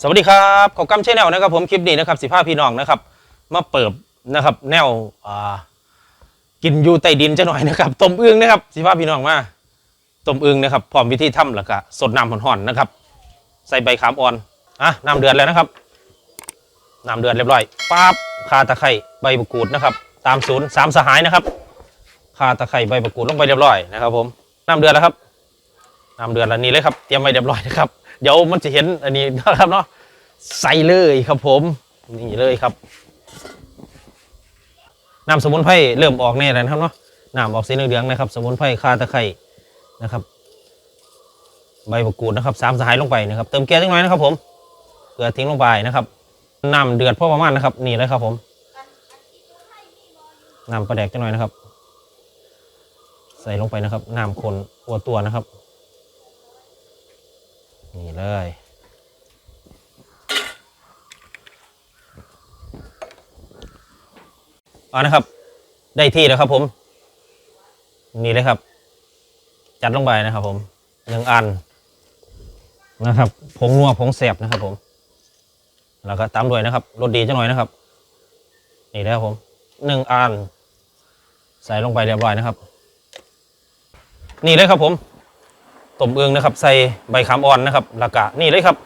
สวัสดีครับขอกำเชนแนลนะครับผมคลิปนี้นะครับสิพาพี่น้องนะครับ มาเปิบนะครับ แนวกินอยู่ใต้ดินจะหน่อยนะครับต้มอึ่งนะครับสิพาพี่น้องมาต้มอึ่งนะครับพร้อมวิธีทำแล้วก็สดน้ำห่อนๆนะครับ ใส่ใบขามอ่อนอะน้ำเดือดแล้วนะครับน้ำเดือดเรียบร้อยปั๊บข่าตะไคร้ใบมะกรูดนะครับ ตามศูนย์สามสหายนะครับข่าตะไคร้ใบมะกรูดลงไปเรียบร้อยนะครับ ผมน้ำเดือดแล้วครับน้ำเดือดแล้วนี่เลยครับเตรียมไว้เรียบร้อยนะครับ เดี๋ยวมันจะเห็นอันนี้นะครับเนาะใส่เลยครับผมนี่เลยครับน้ำสมุนไพรเริ่มออกแน่แล้วนะครับเนาะน้ำออกสีเหลืองๆนะครับ สมุนไพรข่าตะไคร้นะครับใบมะกรูดนะครับสามสหายลงไปนะครับเติมเกลือเล็กน้อยนะครับ ผมเกลือทิ้งลงไปนะครับน้ำเดือดพอประมาณนะครับ นี่เลยครับ ผมน้ำปลาแดกจังหน่อยนะครับ ใส่ลงไปนะครับน้ำคนตัวตัวนะครับ เลย เอานะครับ ได้ที่แล้วครับผม นี่เลยครับ จัดลงไปนะครับ ผมหนึ่งอันนะครับผงนัวผงแสบนะครับ ผม แล้วก็ตามด้วยนะครับรสดีจังหน่อยนะครับ นี่แล้วผมหนึ่งอัน ใส่ลงไปเรียบร้อยนะครับ นี่เลยครับผม ต้มเอืองนะครับ ใส่ใบขามอ่อนนะครับแล้วก็นี่เลยครับ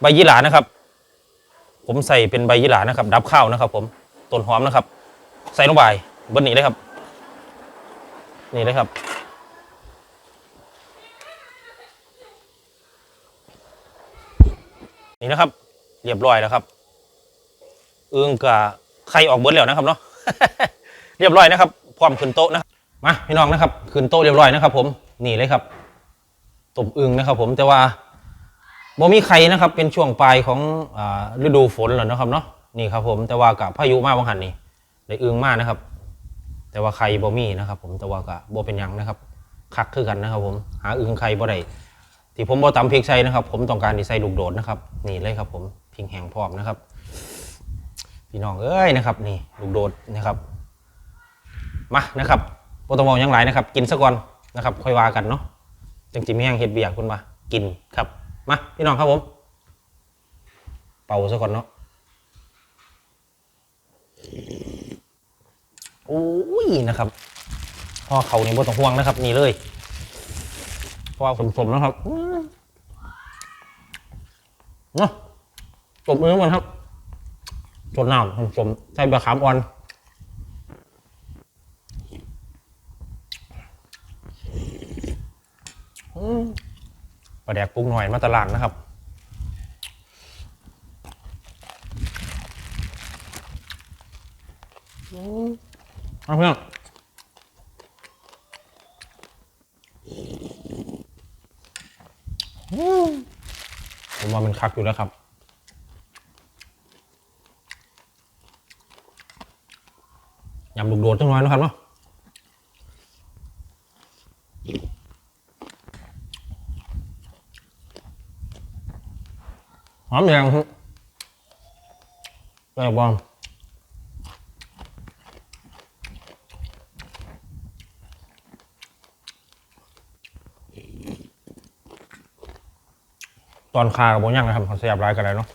ใบยี่หร่านะครับ ผมใส่เป็นใบยี่หร่านะครับ ดับข้าวนะครับ ผมต้นหอมนะครับ ใส่ลงไปบนนี้เลยครับ นี่เลยครับนี่นะครับ เรียบร้อยแล้วครับเอืองกับไข่ออกเบิดแล้วนะครับเนาะเรียบร้อยนะครับพร้อมขึ้นโต๊ะนะมาพี่น้องนะครับขึ้นโต๊ะเรียบร้อยนะครับ ผมนี่เลยครับ ตบอึงนะครับ ผมแต่ว่าบ่มีใครนะครับ เป็นช่วงปลายของอฤดูฝนแล้วนะครับเนาะนี่ครับ ผมแต่ว่ากับพายุมากบางหันนี่ได้อึงมากนะครับ แต่ว่าใครบ่มีนะครับ ผมแต่ว่ากับบ่เป็นยังนะครับคักคือกันนะครับ ผมหาอึงใครบ่ได้ที่ผมบ่ตำพริกใส่นะครับ ผมต้องการที่ใส่ลูกโดดนะครับ นี่เลยครับ ผมพริกแห้งพร้อมนะครับพี่น้องเอ้ยนะครับ นี่ลูกโดดนะครับมานะครับโปรตองบอกยังหลายนะครับ กินซะก่อนนะครับ ค่อยว่ากันเนาะ จังจิมแห้งเห็ดเบียร์คุณมากินครับ มาพี่น้องครับผม เป่าซะก่อนเนาะโอ้ยนะครับพ่อเขานี่บ่ต้องห่วงนะครับ นี่เลยพราะว่าสมๆนะครับเนาะจบมือมันครับจดน้ำสมๆใส่บะขามอ่อน ปลา แดกปรุงหน่อยมาตลาดนะครับเอาเพื่อนผมว่ามันคักอยู่แล้วครับยำลูกโดดจังน้อยนะครับเนาะ อมแดงครับแซ่บบอมตอนคากับโบย่างนะครับเขาเสียบร้ายกันเลยเนาะ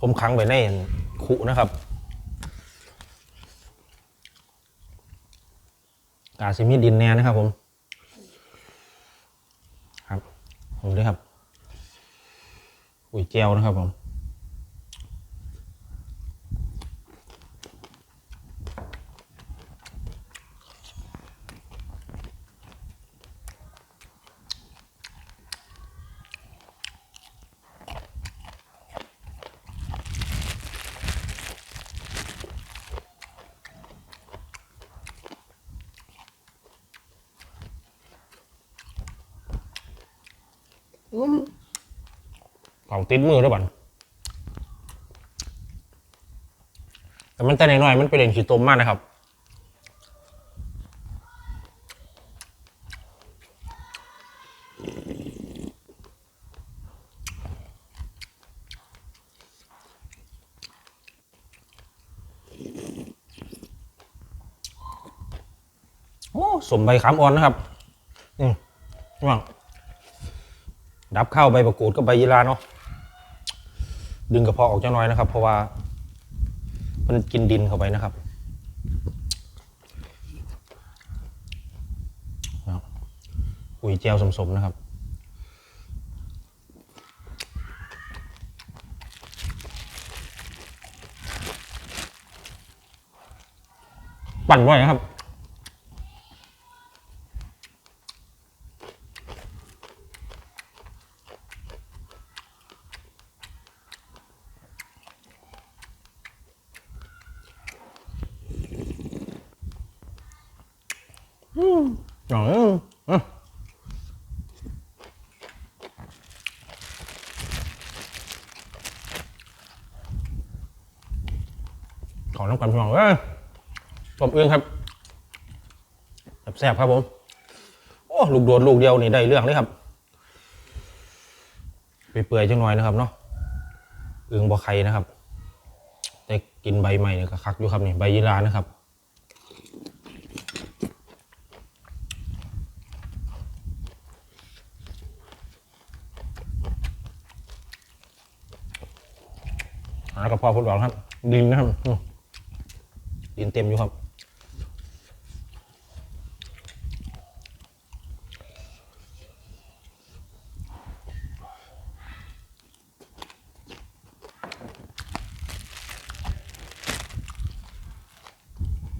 ผมขังไว้ในคุนะครับ กาซิมีดินแน่นะครับผม ครับผมด้วยครับ อุ้ยเจียวนะครับผม เขาติดมือด้วยบันแต่มันแต่น้อยๆมันเป็นเล่นขี้ตมมากนะครับโอ้สมใบขามอ่อนนะครับนี่ว่าง ดับข้าวใบประกูดกับใบยีราเนาะดึงกระเพาะออกจังน้อยนะครับ เพราะว่า มันกินดินเข้าไปนะครับปุ๋ยเจลสมๆนะครับปั่นบ่อยนะครับ อืมอ๋ออืม ขอน้ำกันพี่น้องเอ้ยผมเอื้องครับแซ่บครับผม โอ้ลูกโดดลูกเดียวนี่ได้เรื่องเลยครับไปเปื่อยๆจังหน่อยนะครับเนาะเอื้องบ่ไข่นะครับแต่กินใบใหม่เนี่ยก็คักอยู่ครับนี่ใบยีรานะครับแล้วก็พอพูดบอกครับดินนะครับ ดินเต็มอยู่ครับ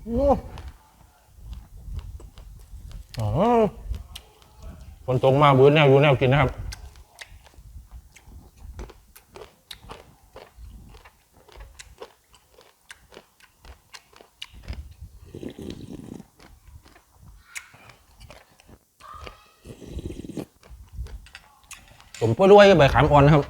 โอ้อ๋อฝนตกมาบื้อแนวอยู่แนวกินนะครับ ผมก็รวยใบขามอ่อนนะครับ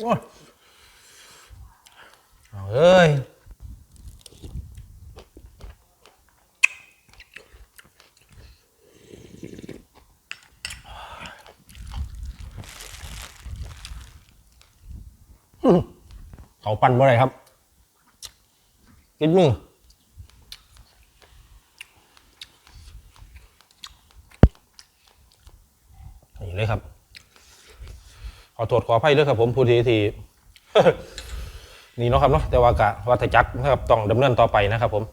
โอ้ เอ้ยเขาปั่นบ่ไรครับ กินมือนี่เลยครับ ขอโทษขออภัยด้วยครับผมผู้ที่ที่ นี่เนาะครับเนาะแต่ว่ากะวัฏจักรนะครับต้องดำเนินต่อไปนะครับ ผม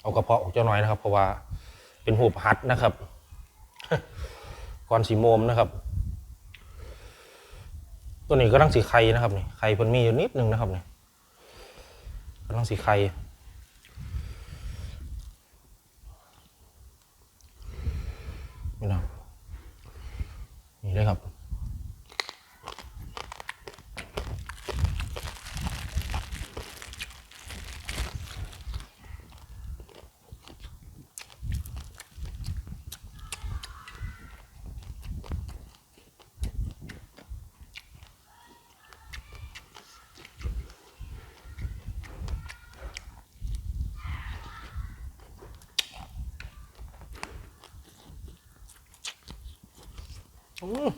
เอากระเพาะออกเจ้าน้อยนะครับ เพราะว่าเป็นหูบหัดนะครับก่อนสีโมมนะครับ ตัวนี้ก็ตั้งสีไข่นะครับนี่ไข่เพิ่นมีอยู่นิดนึงนะครับนี่ก็ต้งสีไข่ อืม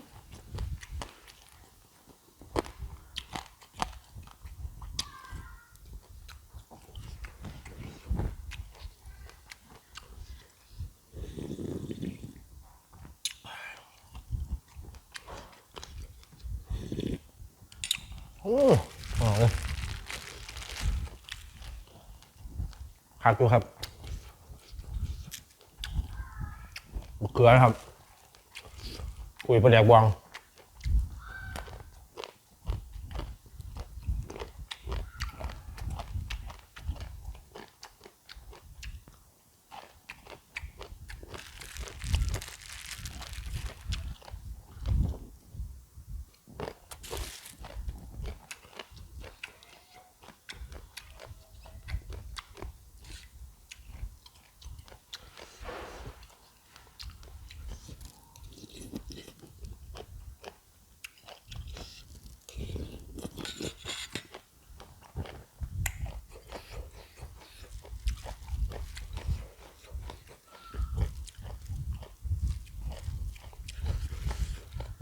อืมอ๋อพักอยู่ครับมะเขือนะครับ คุยประเดี๋ยวบวง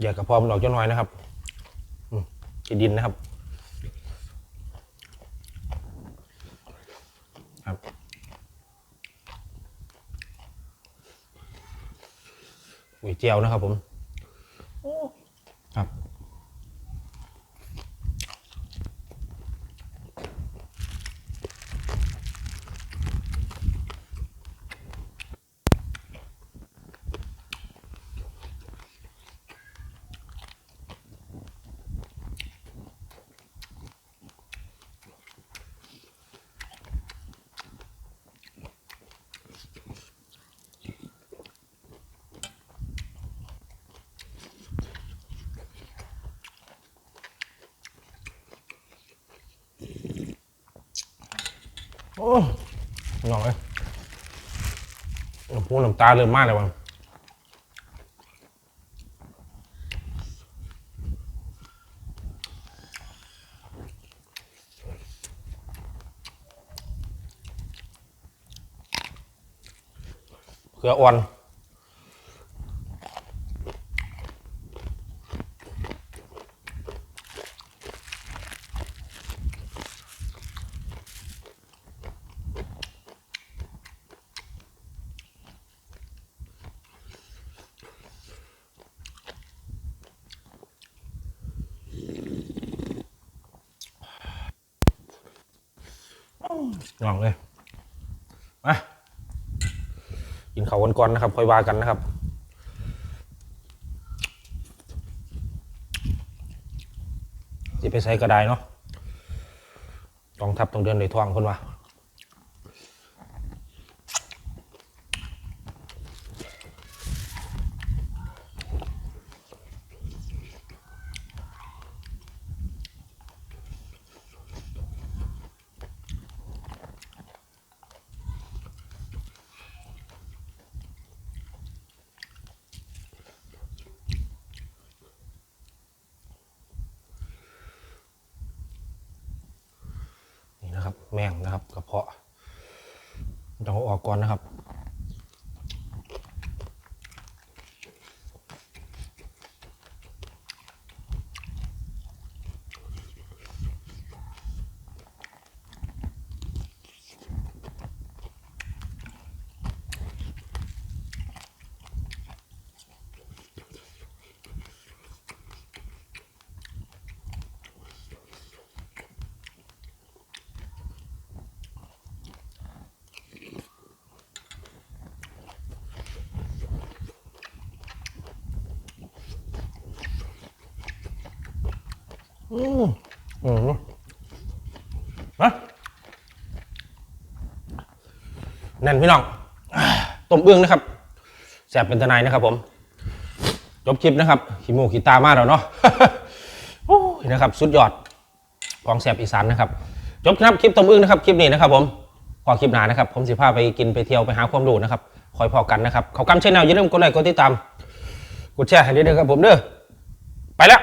อย่ากระพอมันออกจ้าน้อยนะครับกินดินนะครับ ครับอุ้ยเจียวนะครับผม หน่อยพูน้ำตาเริ่มมากเลยวังเขืออ่อน ลองเลย มา กินเขาวกันก่อนนะครับ ค่อยว่ากันนะครับจะไปใช้ก็ได้เนาะกองทัพต้องเดินในท้องคนว่า แม่งนะครับกระเพาะต้องเอาออกก่อนนะครับ อืมอืมมาแน่นพี่น้องต้มเบื้องนะครับแสบเป็นทนายนะครับผม จบคลิปนะครับขี้มูกขี้ตามากแล้วเนาะโอ้ยนะครับ สุดยอดของแสบอีสานนะครับ จบครับคลิปต้มเบื้องนะครับ คลิปนี้นะครับ ผมพอคลิปหนานะครับ ผมสิพาไปกินไปเที่ยวไปหาความรู้นะครับ คอยพอกันนะครับ เขากำเช่นแนวอย่าลืมกดไลค์กดติดตาม กดแชร์ให้ด้วยนะครับผมเด้อไปแล้ว